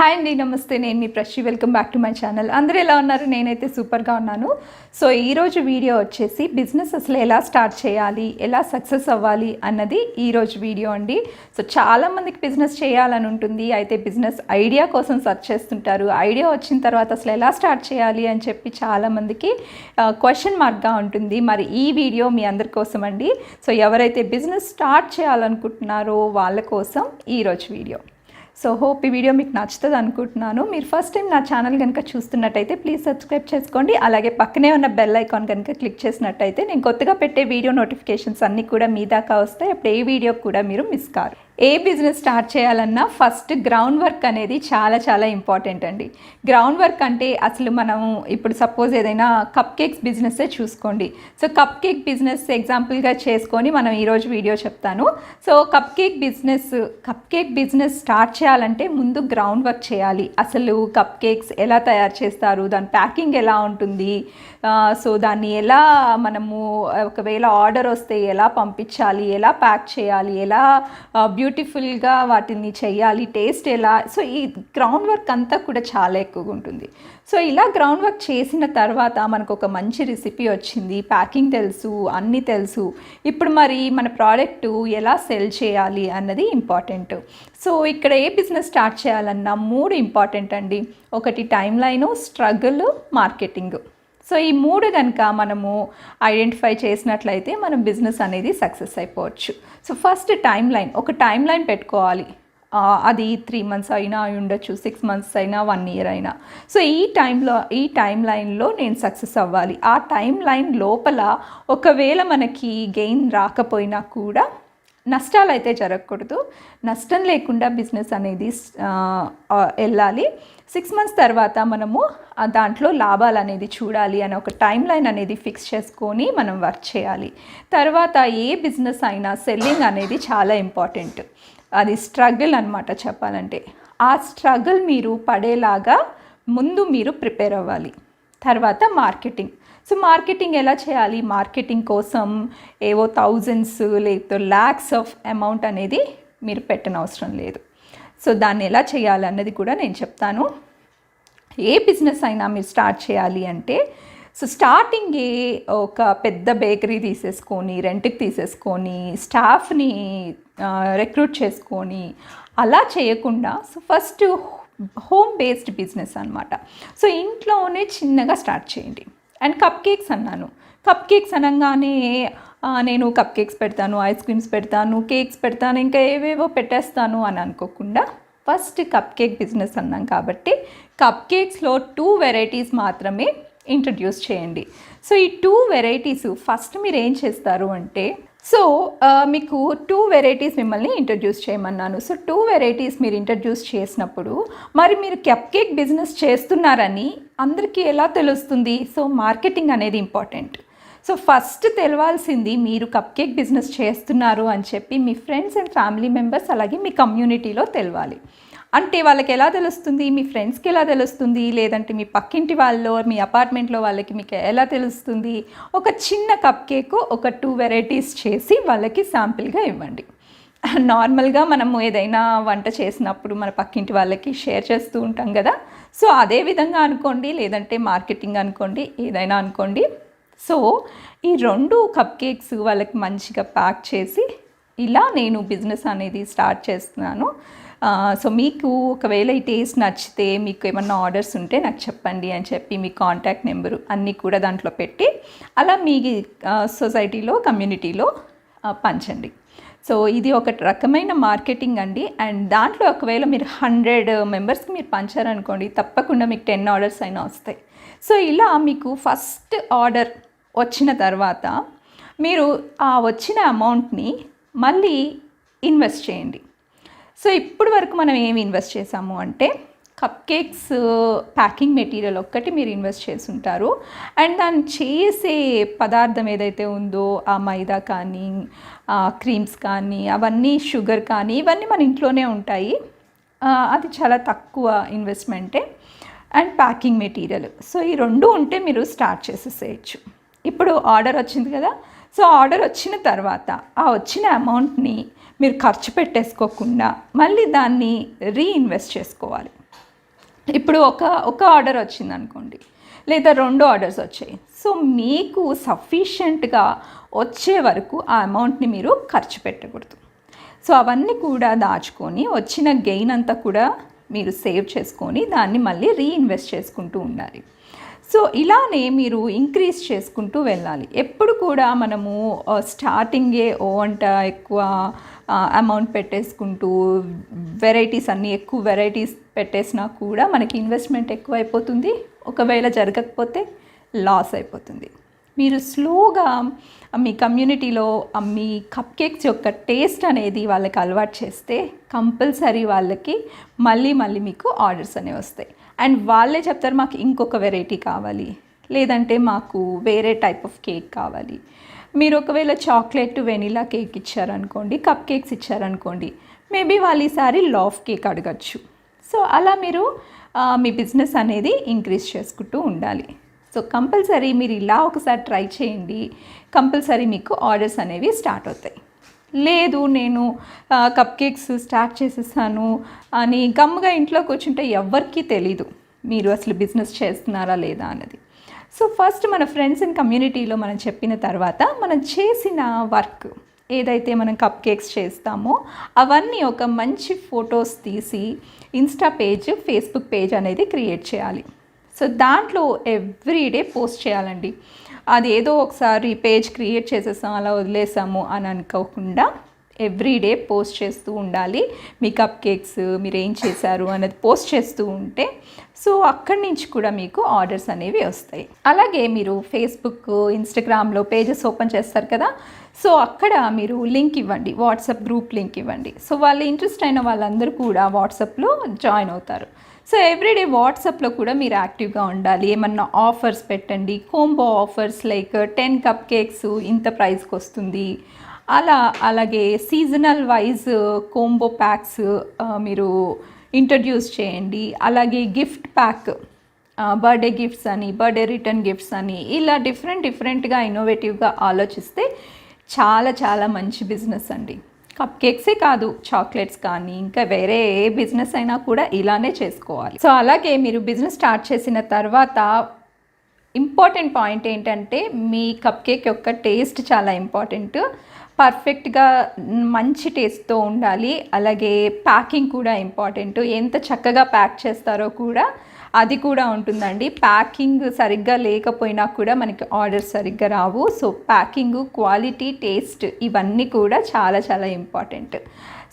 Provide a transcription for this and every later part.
Hi అండి నమస్తే. నేను మీ ప్రశ్ని. Welcome back to my channel. అందరూ ఎలా ఉన్నారు? నేనైతే సూపర్గా ఉన్నాను. సో ఈరోజు వీడియో వచ్చేసి బిజినెస్ అసలు ఎలా స్టార్ట్ చేయాలి ఎలా సక్సెస్ అవ్వాలి అన్నది ఈరోజు వీడియో అండి. సో చాలామందికి బిజినెస్ చేయాలని ఉంటుంది. అయితే బిజినెస్ ఐడియా కోసం సెర్చ్ చేస్తుంటారు. ఐడియా వచ్చిన తర్వాత అసలు ఎలా స్టార్ట్ చేయాలి అని చెప్పి చాలామందికి క్వశ్చన్ మార్క్గా ఉంటుంది. మరి ఈ వీడియో మీ అందరి కోసం అండి. సో ఎవరైతే బిజినెస్ స్టార్ట్ చేయాలనుకుంటున్నారో వాళ్ళ కోసం ఈరోజు వీడియో. సో హోప్ ఈ వీడియో మీకు నచ్చుతుంది అనుకుంటున్నాను. మీరు ఫస్ట్ టైం నా ఛానల్ కనుక చూస్తున్నట్టయితే ప్లీజ్ సబ్స్క్రైబ్ చేసుకోండి. అలాగే పక్కనే ఉన్న బెల్ ఐకాన్ కనుక క్లిక్ చేసినట్టయితే నేను కొత్తగా పెట్టే వీడియో నోటిఫికేషన్స్ అన్నీ కూడా మీ దాకా వస్తాయి. అప్పుడు ఏ వీడియో కూడా మీరు మిస్ కారు. ఏ బిజినెస్ స్టార్ట్ చేయాలన్నా ఫస్ట్ గ్రౌండ్ వర్క్ అనేది చాలా చాలా ఇంపార్టెంట్ అండి. గ్రౌండ్ వర్క్ అంటే అసలు మనం ఇప్పుడు సపోజ్ ఏదైనా కప్ కేక్స్ బిజినెస్సే చూసుకోండి. సో కప్ కేక్ బిజినెస్ ఎగ్జాంపుల్గా చేసుకొని మనం ఈరోజు వీడియో చెప్తాను. So cup cake business cup cake business start చేయాలంటే ముందు గ్రౌండ్ వర్క్ చేయాలి. అసలు కప్ కేక్స్ ఎలా తయారు చేస్తారు దాని ప్యాకింగ్ ఎలా ఉంటుంది సో దాన్ని ఎలా మనము ఒకవేళ ఆర్డర్ వస్తే ఎలా పంపించాలి ఎలా ప్యాక్ చేయాలి ఎలా ఆ, బ్యూటిఫుల్గా వాటిని చేయాలి టేస్ట్ ఎలా? సో ఈ గ్రౌండ్ వర్క్ అంతా కూడా చాలా ఎక్కువగా ఉంటుంది. సో ఇలా గ్రౌండ్ వర్క్ చేసిన తర్వాత మనకు ఒక మంచి రెసిపీ వచ్చింది. ప్యాకింగ్ తెలుసు అన్నీ తెలుసు. ఇప్పుడు మరి మన ప్రోడక్ట్ ఎలా సెల్ చేయాలి అన్నది ఇంపార్టెంట్. సో ఇక్కడ ఏ బిజినెస్ స్టార్ట్ చేయాలన్నా మూడు ఇంపార్టెంట్ అండి. ఒకటి time line struggle marketing. So ఈ మూడు కనుక మనము ఐడెంటిఫై చేసినట్లయితే మనం బిజినెస్ అనేది సక్సెస్ అయిపోవచ్చు. సో ఫస్ట్ టైం లైన్ ఒక టైం లైన్ పెట్టుకోవాలి అది త్రీ మంత్స్ అయినా అయి ఉండొచ్చు సిక్స్ మంత్స్ అయినా వన్ ఇయర్ అయినా. సో ఈ టైంలో ఈ టైం లైన్లో నేను సక్సెస్ అవ్వాలి. ఆ టైం లైన్ లోపల ఒకవేళ మనకి గెయిన్ రాకపోయినా కూడా నష్టాలు అయితే జరగకూడదు. నష్టం లేకుండా బిజినెస్ అనేది వెళ్ళాలి. సిక్స్ మంత్స్ తర్వాత మనము దాంట్లో లాభాలు అనేది చూడాలి అని ఒక టైం లైన్ అనేది ఫిక్స్ చేసుకొని మనం వర్క్ చేయాలి. తర్వాత ఏ బిజినెస్ అయినా సెల్లింగ్ అనేది చాలా ఇంపార్టెంట్ అది స్ట్రగుల్ అనమాట చెప్పాలంటే. ఆ స్ట్రగుల్ మీరు పడేలాగా ముందు మీరు ప్రిపేర్ అవ్వాలి. తర్వాత మార్కెటింగ్ సో మార్కెటింగ్ ఎలా చేయాలి? మార్కెటింగ్ కోసం ఏవో థౌజండ్స్ లేకపోతే ల్యాక్స్ ఆఫ్ అమౌంట్ అనేది మీరు పెట్టనవసరం లేదు. సో దాన్ని ఎలా చేయాలి అన్నది కూడా నేను చెప్తాను. ఏ బిజినెస్ అయినా మీరు స్టార్ట్ చేయాలి అంటే సో స్టార్టింగే ఒక పెద్ద బేకరీ తీసేసుకొని రెంట్కి తీసేసుకొని స్టాఫ్ని రిక్రూట్ చేసుకొని అలా చేయకుండా so first home based business అనమాట సో ఇంట్లోనే చిన్నగా స్టార్ట్ చేయండి. అండ్ కప్ కేక్స్ అన్నాను. కప్ కేక్స్ అనగానే నేను కప్ కేక్స్ పెడతాను ఐస్ క్రీమ్స్ పెడతాను కేక్స్ పెడతాను ఇంకా ఏవేవో పెట్టేస్తాను అని అనుకోకుండా ఫస్ట్ కప్ కేక్ బిజినెస్ అన్నాం కాబట్టి కప్ కేక్స్లో టూ వెరైటీస్ మాత్రమే ఇంట్రడ్యూస్ చేయండి. సో ఈ టూ వెరైటీస్ ఫస్ట్ మీరు ఏం చేస్తారు అంటే సో మీకు టూ వెరైటీస్ మిమ్మల్ని ఇంట్రడ్యూస్ చేయమన్నాను. సో టూ వెరైటీస్ మీరు ఇంట్రడ్యూస్ చేసినప్పుడు మరి మీరు కప్ కేక్ బిజినెస్ చేస్తున్నారని అందరికీ ఎలా తెలుస్తుంది? సో మార్కెటింగ్ అనేది ఇంపార్టెంట్ సో ఫస్ట్ తెలవాల్సింది మీరు కప్ కేక్ బిజినెస్ చేస్తున్నారు అని చెప్పి మీ ఫ్రెండ్స్ అండ్ ఫ్యామిలీ మెంబర్స్ అలాగే మీ కమ్యూనిటీలో తెలవాలి. అంటే వాళ్ళకి ఎలా తెలుస్తుంది? మీ ఫ్రెండ్స్కి ఎలా తెలుస్తుంది? లేదంటే మీ పక్కింటి వాళ్ళు మీ అపార్ట్మెంట్లో వాళ్ళకి మీకు ఎలా తెలుస్తుంది? ఒక చిన్న కప్ కేక్ ఒక టూ వెరైటీస్ చేసి వాళ్ళకి శాంపిల్గా ఇవ్వండి. నార్మల్గా మనము ఏదైనా వంట చేసినప్పుడు మన పక్కింటి వాళ్ళకి షేర్ చేస్తూ ఉంటాం కదా. సో అదే విధంగా అనుకోండి లేదంటే మార్కెటింగ్ అనుకోండి ఏదైనా అనుకోండి. సో ఈ రెండు కప్ కేక్స్ వాళ్ళకి మంచిగా ప్యాక్ చేసి ఇలా నేను బిజినెస్ అనేది స్టార్ట్ చేస్తున్నాను. సో మీకు ఒకవేళ ఈ టేస్ట్ నచ్చితే మీకు ఏమన్నా ఆర్డర్స్ ఉంటే నాకు చెప్పండి అని చెప్పి మీ కాంటాక్ట్ నెంబరు అన్నీ కూడా దాంట్లో పెట్టి అలా మీ సొసైటీలో కమ్యూనిటీలో పంచండి. సో ఇది ఒక రకమైన మార్కెటింగ్ అండి. అండ్ దాంట్లో ఒకవేళ మీరు హండ్రెడ్ మెంబర్స్కి మీరు పంచారనుకోండి తప్పకుండా మీకు టెన్ ఆర్డర్స్ అయినా వస్తాయి. సో ఇలా మీకు ఫస్ట్ ఆర్డర్ వచ్చిన తర్వాత మీరు ఆ వచ్చిన అమౌంట్ని మళ్ళీ ఇన్వెస్ట్ చేయండి. సో ఇప్పుడు వరకు మనం ఏమి ఇన్వెస్ట్ చేసాము అంటే కప్ కేక్స్ ప్యాకింగ్ మెటీరియల్ ఒక్కటి మీరు ఇన్వెస్ట్ చేసి ఉంటారు అండ్ దాన్ని చేసే పదార్థం ఏదైతే ఉందో ఆ మైదా కానీ ఆ క్రీమ్స్ కానీ అవన్నీ షుగర్ కానీ ఇవన్నీ మన ఇంట్లోనే ఉంటాయి. అది చాలా తక్కువ ఇన్వెస్ట్మెంటే అండ్ ప్యాకింగ్ మెటీరియల్ సో ఈ రెండు ఉంటే మీరు స్టార్ట్ చేసేసేయచ్చు. ఇప్పుడు ఆర్డర్ వచ్చింది కదా. సో ఆర్డర్ వచ్చిన తర్వాత ఆ వచ్చిన అమౌంట్ని మీరు ఖర్చు పెట్టేసుకోకుండా మళ్ళీ దాన్ని రీఇన్వెస్ట్ చేసుకోవాలి. ఇప్పుడు ఒక ఒక ఆర్డర్ వచ్చింది అనుకోండి లేదా రెండు ఆర్డర్స్ వచ్చాయి. సో మీకు సఫిషియెంట్గా వచ్చే వరకు ఆ అమౌంట్ని మీరు ఖర్చు పెట్టకూడదు. సో అవన్నీ కూడా దాచుకొని వచ్చిన గెయిన్ అంతా కూడా మీరు సేవ్ చేసుకొని దాన్ని మళ్ళీ రీఇన్వెస్ట్ చేసుకుంటూ ఉండాలి. సో ఇలానే మీరు ఇంక్రీజ్ చేసుకుంటూ వెళ్ళాలి. ఎప్పుడు కూడా మనము స్టార్టింగే ఓ అంట ఎక్కువ అమౌంట్ పెట్టేసుకుంటూ వెరైటీస్ అన్నీ ఎక్కువ వెరైటీస్ పెట్టేసినా కూడా మనకి ఇన్వెస్ట్మెంట్ ఎక్కువ అయిపోతుంది ఒకవేళ జరగకపోతే లాస్ అయిపోతుంది. మీరు స్లోగా మీ కమ్యూనిటీలో మీ కప్ కేక్స్ యొక్క టేస్ట్ అనేది వాళ్ళకి అలవాటు చేస్తే కంపల్సరీ వాళ్ళకి మళ్ళీ మళ్ళీ మీకు ఆర్డర్స్ అనేవి వస్తాయి. అండ్ వాళ్ళే చెప్తారు మాకు ఇంకొక వెరైటీ కావాలి. లేదంటే మాకు వేరే టైప్ ఆఫ్ కేక్ కావాలి. మీరు ఒకవేళ చాక్లెట్ వెనిలా కేక్ ఇచ్చారనుకోండి కప్ కేక్స్ ఇచ్చారనుకోండి మేబీ వాళ్ళు ఈసారి లాఫ్ కేక్ అడగచ్చు. సో అలా మీరు మీ బిజినెస్ అనేది ఇంక్రీజ్ చేసుకుంటూ ఉండాలి. సో కంపల్సరీ మీరు ఇలా ఒకసారి ట్రై చేయండి. కంపల్సరీ మీకు ఆర్డర్స్ అనేవి స్టార్ట్ అవుతాయి. లేదు నేను కప్ కేక్స్ స్టార్ట్ చేసేసాను అని గమ్ముగా ఇంట్లో కూర్చుంటే ఎవరికీ తెలీదు. మీరు అసలు బిజినెస్ చేస్తున్నారా లేదా అన్నది. సో ఫస్ట్ మన ఫ్రెండ్స్ అండ్ కమ్యూనిటీలో మనం చెప్పిన తర్వాత మనం చేసిన వర్క్ ఏదైతే మనం కప్ కేక్స్ చేస్తామో అవన్నీ ఒక మంచి ఫొటోస్ తీసి ఇన్స్టా పేజ్ ఫేస్బుక్ పేజ్ అనేది క్రియేట్ చేయాలి. సో దాంట్లో ఎవ్రీడే పోస్ట్ చేయాలండి. అది ఏదో ఒకసారి పేజ్ క్రియేట్ చేసేసాం అలా వదిలేసాము అని అనుకోకుండా ఎవ్రీడే పోస్ట్ చేస్తూ ఉండాలి. మీ కప్ కేక్స్ మీరు ఏం చేశారు అనేది పోస్ట్ చేస్తూ ఉంటే సో అక్కడి నుంచి కూడా మీకు ఆర్డర్స్ అనేవి వస్తాయి. అలాగే మీరు ఫేస్బుక్ ఇన్స్టాగ్రామ్లో పేజెస్ ఓపెన్ చేస్తారు కదా సో అక్కడ మీరు లింక్ ఇవ్వండి వాట్సాప్ గ్రూప్ లింక్ ఇవ్వండి. సో వాళ్ళు ఇంట్రెస్ట్ అయిన వాళ్ళందరూ కూడా వాట్సాప్లో జాయిన్ అవుతారు. సో ఎవ్రీడే వాట్సాప్లో కూడా మీరు యాక్టివ్గా ఉండాలి. ఏమన్నా ఆఫర్స్ పెట్టండి. Combo offers like ten cup cakes ఇంత ప్రైస్కి వస్తుంది. అలా అలాగే సీజనల్ వైజ్ కోంబో ప్యాక్స్ మీరు ఇంట్రడ్యూస్ చేయండి. అలాగే గిఫ్ట్ ప్యాక్ బర్త్డే గిఫ్ట్స్ అని బర్త్డే రిటర్న్ గిఫ్ట్స్ అని ఇలా డిఫరెంట్ డిఫరెంట్గా ఇన్నోవేటివ్గా ఆలోచిస్తే చాలా చాలా మంచి బిజినెస్ అండి. కప్ కేక్సే కాదు చాక్లెట్స్ కానీ ఇంకా వేరే ఏ బిజినెస్ అయినా కూడా ఇలానే చేసుకోవాలి. సో అలాగే మీరు బిజినెస్ స్టార్ట్ చేసిన తర్వాత ఇంపార్టెంట్ పాయింట్ ఏంటంటే మీ కప్ కేక్ యొక్క టేస్ట్ చాలా ఇంపార్టెంట్ పర్ఫెక్ట్గా మంచి టేస్ట్తో ఉండాలి. అలాగే ప్యాకింగ్ కూడా ఇంపార్టెంట్. ఎంత చక్కగా ప్యాక్ చేస్తారో కూడా అది కూడా ఉంటుందండి. ప్యాకింగ్ సరిగ్గా లేకపోయినా కూడా మనకి ఆర్డర్ సరిగ్గా రావు. సో ప్యాకింగ్ క్వాలిటీ టేస్ట్ ఇవన్నీ కూడా చాలా చాలా ఇంపార్టెంట్.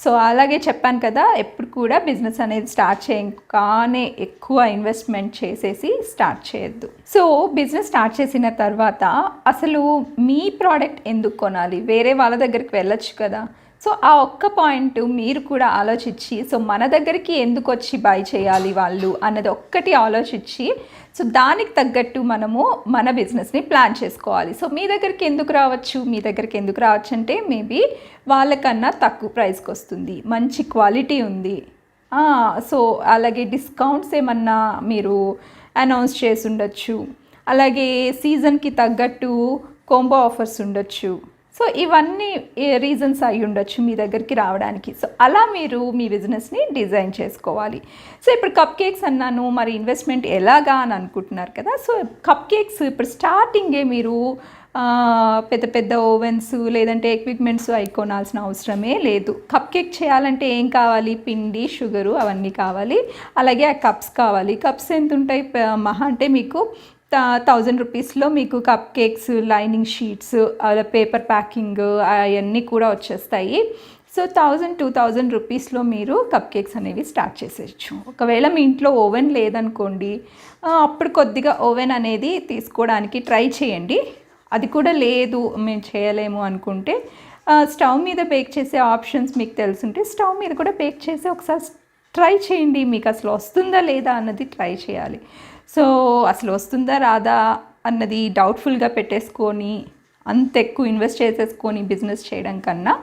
సో అలాగే చెప్పాను కదా ఎప్పుడు కూడా బిజినెస్ అనేది స్టార్ట్ చేయగానే ఎక్కువ ఇన్వెస్ట్మెంట్ చేసేసి స్టార్ట్ చేయొద్దు. సో బిజినెస్ స్టార్ట్ చేసిన తర్వాత అసలు మీ ప్రోడక్ట్ ఎందుకు కొనాలి? వేరే వాళ్ళ దగ్గరికి వెళ్ళొచ్చు కదా. సో ఆ ఒక్క పాయింట్ మీరు కూడా ఆలోచించి సో మన దగ్గరికి ఎందుకు వచ్చి బై చేయాలి వాళ్ళు అన్నది ఒక్కటి ఆలోచించి సో దానికి తగ్గట్టు మనము మన బిజినెస్ని ప్లాన్ చేసుకోవాలి. సో మీ దగ్గరికి ఎందుకు రావచ్చు? మీ దగ్గరికి ఎందుకు రావచ్చు అంటే మేబీ వాళ్ళకన్నా తక్కువ ప్రైస్కి వస్తుంది. మంచి క్వాలిటీ ఉంది. సో అలాగే డిస్కౌంట్స్ ఏమన్నా మీరు అనౌన్స్ చేసి ఉండొచ్చు. అలాగే సీజన్కి తగ్గట్టు కోంబో ఆఫర్స్ ఉండొచ్చు. సో ఇవన్నీ రీజన్స్ అయి ఉండొచ్చు మీ దగ్గరికి రావడానికి. సో అలా మీరు మీ బిజినెస్ని డిజైన్ చేసుకోవాలి. సో ఇప్పుడు కప్ కేక్స్ అన్నాను మరి ఇన్వెస్ట్మెంట్ ఎలాగా అని అనుకుంటున్నారు కదా? సో కప్ కేక్స్ ఇప్పుడు స్టార్టింగే మీరు పెద్ద పెద్ద ఓవెన్స్ లేదంటే ఎక్విప్మెంట్స్ అవి కొనాల్సిన అవసరమే లేదు. కప్ కేక్ చేయాలంటే ఏం కావాలి? పిండి షుగరు అవన్నీ కావాలి. అలాగే ఆ కప్స్ కావాలి. కప్స్ ఎంత ఉంటాయి మహా అంటే మీకు థౌజండ్ రూపీస్లో మీకు కప్ కేక్స్ లైనింగ్ షీట్స్ అలా పేపర్ ప్యాకింగ్ అవన్నీ కూడా వచ్చేస్తాయి. సో థౌజండ్ టూ థౌజండ్ రూపీస్లో మీరు కప్ కేక్స్ అనేవి స్టార్ట్ చేసేయచ్చు. ఒకవేళ మీ ఇంట్లో ఓవెన్ లేదనుకోండి అప్పుడు కొద్దిగా ఓవెన్ అనేది తీసుకోవడానికి ట్రై చేయండి. అది కూడా లేదు మేము చేయలేము అనుకుంటే స్టవ్ మీద బేక్ చేసే ఆప్షన్స్ మీకు తెలుసుంటే స్టవ్ మీద కూడా బేక్ చేసి ఒకసారి ట్రై చేయండి మీకు అసలు వస్తుందా లేదా అన్నది ట్రై చేయాలి. సో అసలు వస్తుందా రాదా అన్నది డౌట్ఫుల్గా పెట్టేసుకొని అంత ఎక్కువ ఇన్వెస్ట్ చేసేసుకొని బిజినెస్ చేయడం కన్నా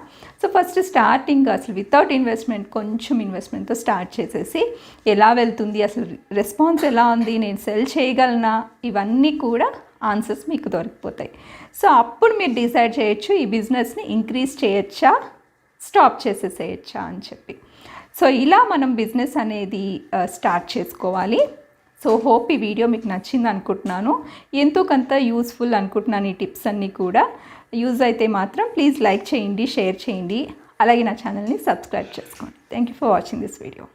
సో ఫస్ట్ స్టార్టింగ్ అసలు వితౌట్ ఇన్వెస్ట్మెంట్ కొంచెం ఇన్వెస్ట్మెంట్తో స్టార్ట్ చేసేసి ఎలా వెళ్తుంది అసలు రెస్పాన్స్ ఎలా ఉంది నేను సెల్ చేయగలనా ఇవన్నీ కూడా ఆన్సర్స్ మీకు దొరికిపోతాయి. సో అప్పుడు మీరు డిసైడ్ చేయొచ్చు ఈ బిజినెస్ని ఇంక్రీజ్ చేయొచ్చా స్టాప్ చేసేసేయచ్చా అని చెప్పి. సో ఇలా మనం బిజినెస్ అనేది స్టార్ట్ చేసుకోవాలి. సో హోప్ ఈ వీడియో మీకు నచ్చింది అనుకుంటున్నాను. ఎంతో కొంత యూస్ఫుల్ అనుకుంటున్నాను ఈ టిప్స్ అన్నీ కూడా. యూజ్ అయితే మాత్రం ప్లీజ్ లైక్ చేయండి షేర్ చేయండి. అలాగే నా ఛానల్ని సబ్స్క్రైబ్ చేసుకోండి. Thank you for watching this video